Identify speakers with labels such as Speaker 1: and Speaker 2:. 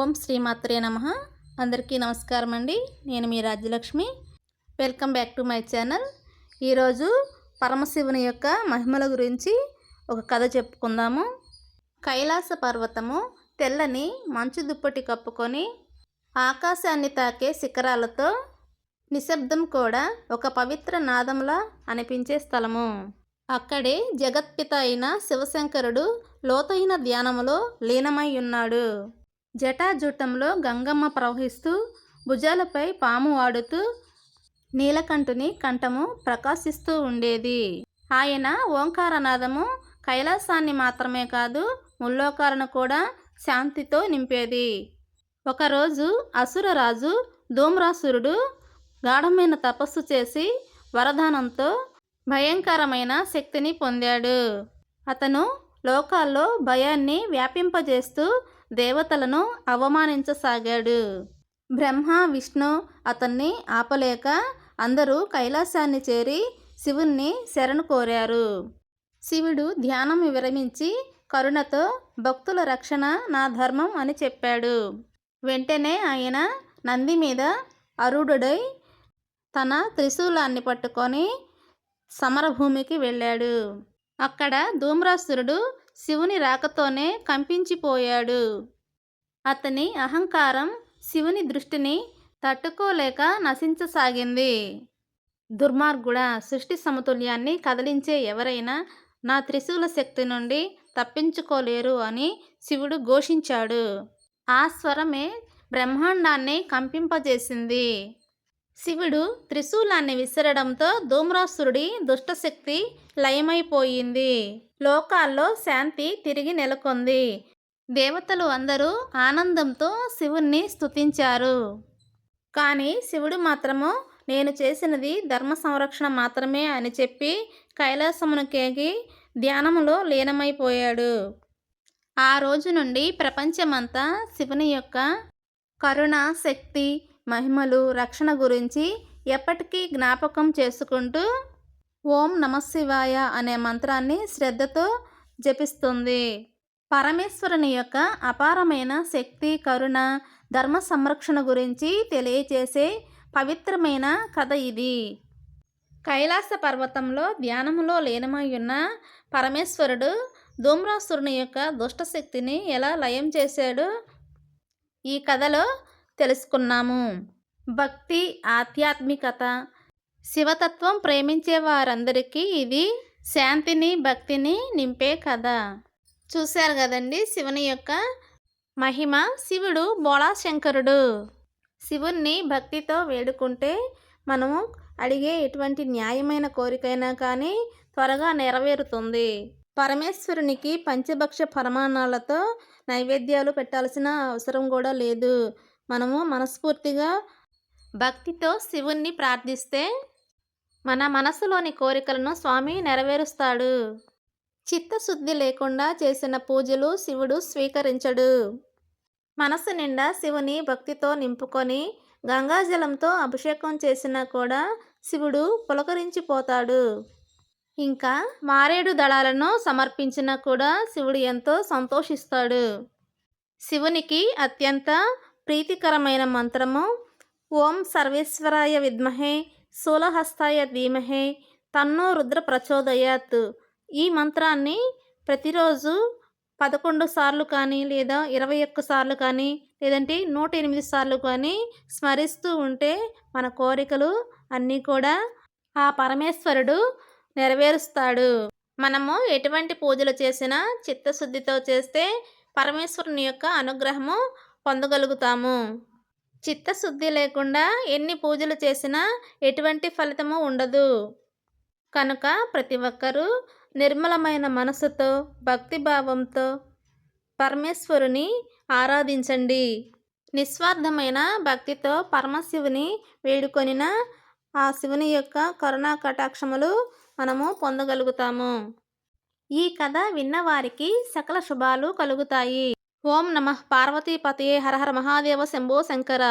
Speaker 1: ఓం శ్రీమాత్రే నమ. అందరికీ నమస్కారం అండి నేను మీ Rajyalakshmi. Welcome back to my channel. ఈరోజు పరమశివుని యొక్క మహిమల గురించి ఒక కథ చెప్పుకుందాము. కైలాస పర్వతము తెల్లని మంచు దుప్పటి కప్పుకొని ఆకాశాన్ని తాకే శిఖరాలతో నిశ్శబ్దం కూడా ఒక పవిత్ర నాదంలా అనిపించే స్థలము. అక్కడే జగత్పిత అయిన శివశంకరుడు లోతైన ధ్యానములో లీనమై ఉన్నాడు. జటాజుటంలో గంగమ్మ ప్రవహిస్తూ భుజాలపై పాము వాడుతూ నీలకంఠుని కంఠము ప్రకాశిస్తూ ఉండేది. ఆయన ఓంకారనాదము కైలాసాన్ని మాత్రమే కాదు ముల్లోకాలను కూడా శాంతితో నింపేది. ఒకరోజు అసురరాజు ధూమ్రాసురుడు గాఢమైన తపస్సు చేసి వరదానంతో భయంకరమైన శక్తిని పొందాడు. అతను లోకాల్లో భయాన్ని వ్యాపింపజేస్తూ దేవతలను అవమానించసాగాడు. బ్రహ్మ విష్ణు అతన్ని ఆపలేక అందరూ కైలాసాన్ని చేరి శివుణ్ణి శరణు కోరారు. శివుడు ధ్యానం విరమించి కరుణతో భక్తుల రక్షణ నా ధర్మం అని చెప్పాడు. వెంటనే ఆయన నంది మీద అరుడుడై తన త్రిశూలాన్ని పట్టుకొని సమరభూమికి వెళ్ళాడు. అక్కడ ధూమ్రాసురుడు శివుని రాకతోనే కంపించిపోయాడు. అతని అహంకారం శివుని దృష్టిని తట్టుకోలేక నశించసాగింది. దుర్మార్గుడ సృష్టి సమతుల్యాన్ని కదిలించే ఎవరైనా నా త్రిశూల శక్తి నుండి తప్పించుకోలేరు అని శివుడు ఘోషించాడు. ఆ స్వరమే బ్రహ్మాండాన్ని కంపింపజేసింది. శివుడు త్రిశూలాన్ని విసరడంతో ధూమ్రాసురుడి దుష్టశక్తి లయమైపోయింది. లోకాల్లో శాంతి తిరిగి నెలకొంది. దేవతలు అందరూ ఆనందంతో శివుణ్ణి స్తుతించారు. కానీ శివుడు మాత్రము నేను చేసినది ధర్మ సంరక్షణ మాత్రమే అని చెప్పి కైలాసమును కేగి ధ్యానములో లీనమైపోయాడు. ఆ రోజు నుండి ప్రపంచమంతా శివుని యొక్క కరుణ శక్తి మహిమలు రక్షణ గురించి ఎప్పటికీ జ్ఞాపకం చేసుకుంటూ ఓం నమశివాయ అనే మంత్రాన్ని శ్రద్ధతో జపిస్తుంది. పరమేశ్వరుని యొక్క అపారమైన శక్తి కరుణ ధర్మ సంరక్షణ గురించి తెలియచేసే పవిత్రమైన కథ ఇది. కైలాస పర్వతంలో ధ్యానములో లీనమై ఉన్న పరమేశ్వరుడు ధూమ్రాసురుని యొక్క దుష్టశక్తిని ఎలా లయం చేశాడు? ఈ కథలో తెలుసుకున్నాము. భక్తి ఆధ్యాత్మికత శివతత్వం ప్రేమించే వారందరికీ ఇది శాంతిని భక్తిని నింపే కథ. చూశారు కదండి శివుని యొక్క మహిమ? శివుడు బోళాశంకరుడు. శివుణ్ణి భక్తితో వేడుకుంటే మనము అడిగే ఎటువంటి న్యాయమైన కోరికైనా కానీ త్వరగా నెరవేరుతుంది. పరమేశ్వరునికి పంచభక్ష పరమాణాలతో నైవేద్యాలు పెట్టాల్సిన అవసరం కూడా లేదు. మనము మనస్ఫూర్తిగా భక్తితో శివుణ్ణి ప్రార్థిస్తే మన మనసులోని కోరికలను స్వామి నెరవేరుస్తాడు. చిత్తశుద్ధి లేకుండా చేసిన పూజలు శివుడు స్వీకరించడు. మనసు నిండా శివుని భక్తితో నింపుకొని గంగాజలంతో అభిషేకం చేసినా కూడా శివుడు పులకరించిపోతాడు. ఇంకా మారేడు దళాలను సమర్పించినా కూడా శివుడు ఎంతో సంతోషిస్తాడు. శివునికి అత్యంత ప్రీతికరమైన మంత్రము ఓం సర్వేశ్వరాయ విద్మహే శూలహస్తాయ ధీమహే తన్నో రుద్ర ప్రచోదయాత్. ఈ మంత్రాన్ని ప్రతిరోజు పదకొండు సార్లు కానీ లేదా ఇరవై ఒక్క సార్లు కానీ లేదంటే నూట ఎనిమిది సార్లు కానీ స్మరిస్తూ ఉంటే మన కోరికలు అన్నీ కూడా ఆ పరమేశ్వరుడు నెరవేరుస్తాడు. మనము ఎటువంటి పూజలు చేసినా చిత్తశుద్ధితో చేస్తే పరమేశ్వరుని యొక్క అనుగ్రహము పొందగలుగుతాము. చిత్తశుద్ధి లేకుండా ఎన్ని పూజలు చేసినా ఎటువంటి ఫలితము ఉండదు. కనుక ప్రతి ఒక్కరూ నిర్మలమైన మనసుతో భక్తిభావంతో పరమేశ్వరుని ఆరాధించండి. నిస్వార్థమైన భక్తితో పరమశివుని వేడుకొనిన ఆ శివుని యొక్క కరుణా కటాక్షములు మనము పొందగలుగుతాము. ఈ కథ విన్నవారికి సకల శుభాలు కలుగుతాయి. ఓం నమః పార్వతీపతయే హరహర మహాదేవ శంభో శంకర